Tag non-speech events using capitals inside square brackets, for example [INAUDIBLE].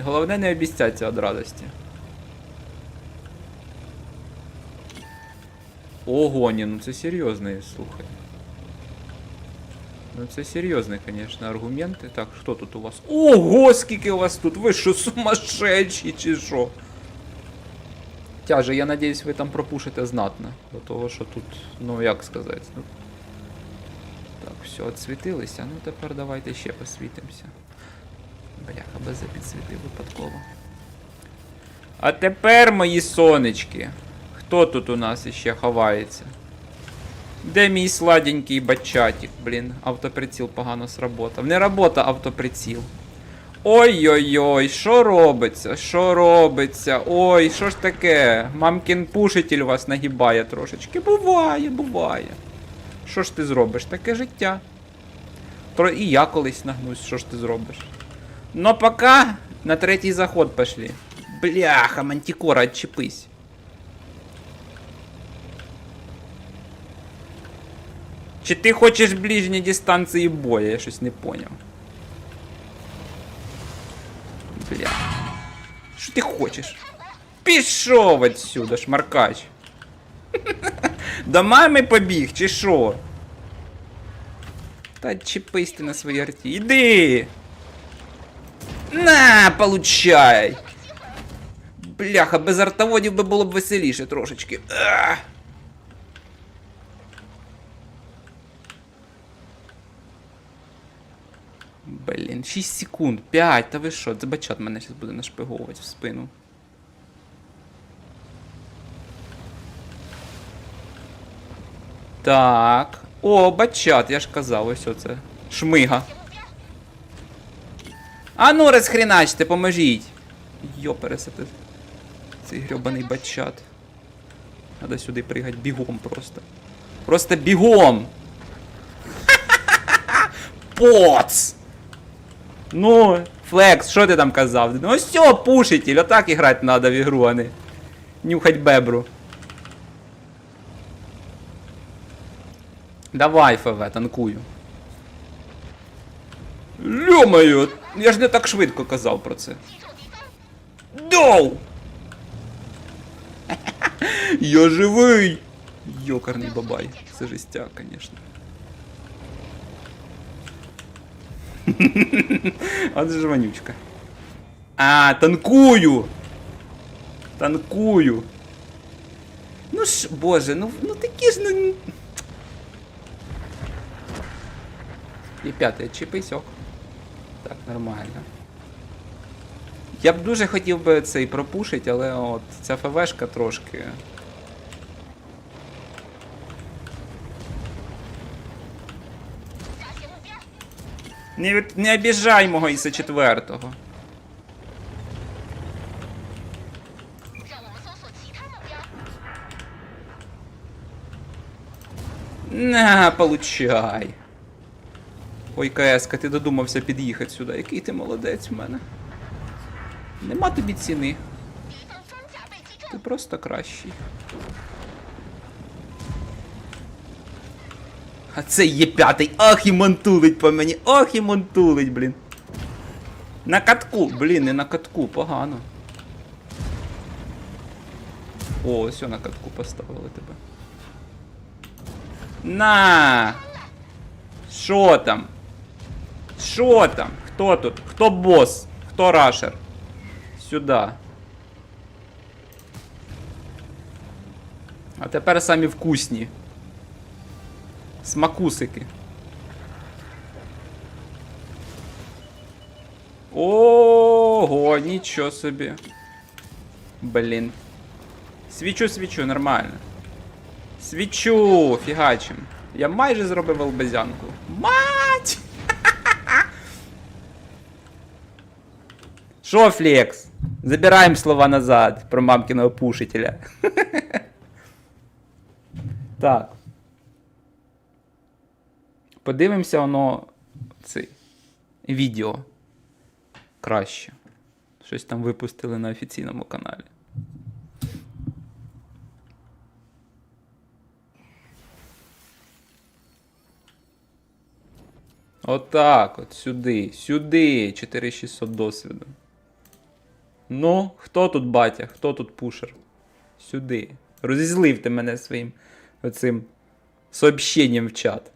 Головне не обіцяться від радості. Ого, ні, ну це серйозний, слухай. Ну це серйозні, звісно, аргументи. Так, хто тут у вас? Ого, скільки у вас тут? Ви що, сумасшедші чи що? Тяже, я надіюсь, ви там пропушите знатно. До того, що тут, ну як сказати. Ну, так, все, відсвітилися. Ну тепер давайте ще посвітимося. Бляха, без підсвітив випадково. А тепер, мої сонечки. Хто тут у нас іще ховається? Де мій сладенький бачатик, блін? Автоприціл погано сработав. Не робота автоприціл. Ой-ой-ой, що робиться? Що робиться? Ой, що ж таке? Мамкін пушитель вас нагибає трошечки. Буває, буває. Що ж ти зробиш? Таке життя. Про і я колись нагнусь, що ж ти зробиш? Но пока на третій заход пошли. Бляха, мантикора, отчепись. Чи ти хочеш ближні дистанції боя? Я щось не поняв. Бля. Що ти хочеш? Пішов отсюда, шмаркач. [LAUGHS] До мами побіг, чи що? Та чіпись ти на своїй арті. Іди! На, получай! Бляха, без артоводів би було б веселіше трошечки. Блін, 6 секунд, 5, та ви що? Це бачат мене зараз буде нашпиговувати в спину. Так. О, бачат, я ж казав, ось оце. Шмига. А ну розхреначте, поможіть. Йо, пересити. Цей грьобаний бачат. Надо сюди пригати бігом просто. Просто бігом! [LAUGHS] Поц! Ну, Флекс, що ти там казав? Ну все, пушитель, отак і грати треба в ігру, а не нюхать бебру. Давай, ФВ, танкую. Льомаю, я ж не так швидко казав про це. Доу! [LAUGHS] Я живий! Йокарний бабай. Це жестяк, конечно. [LAUGHS] От же ж вонючка. А, танкую! Танкую! Ну ж, боже, ну, ну такі ж, ну... І п'ятий чіпись, ок. так нормально. Я б дуже хотів би це і пропушити, але от ця ФВшка трошки. Не не обіжай мого із четвертого. На, получай. Ой, КС-ка, ти додумався під'їхати сюди. Який ти молодець в мене. Нема тобі ціни. Ти просто кращий. А це є п'ятий. Ах, і монтулить по мені. Ах, і монтулить, блін. На катку, блін, не на катку, погано. О, ось на катку поставили тебе. На! Що там? Що там? Хто тут? Хто бос? Хто рашер? Сюда. А тепер самі вкусні. Смакусики. Ого, нічого собі. Блін. Свічу, свічу, нормально. Свічу, фігачим. Я майже зробив албезянку. Мать! Шо, Флекс? Забираємо слова назад про мамкиного пушителя. [LAUGHS] Так. Подивимося воно цей відео. Краще. Щось там випустили на офіційному каналі. Отак, от сюди, сюди. 4600 досвіду. Ну, хто тут батя? Хто тут пушер? Сюди. Розізлив ти мене своїм оцим сообщенням в чат.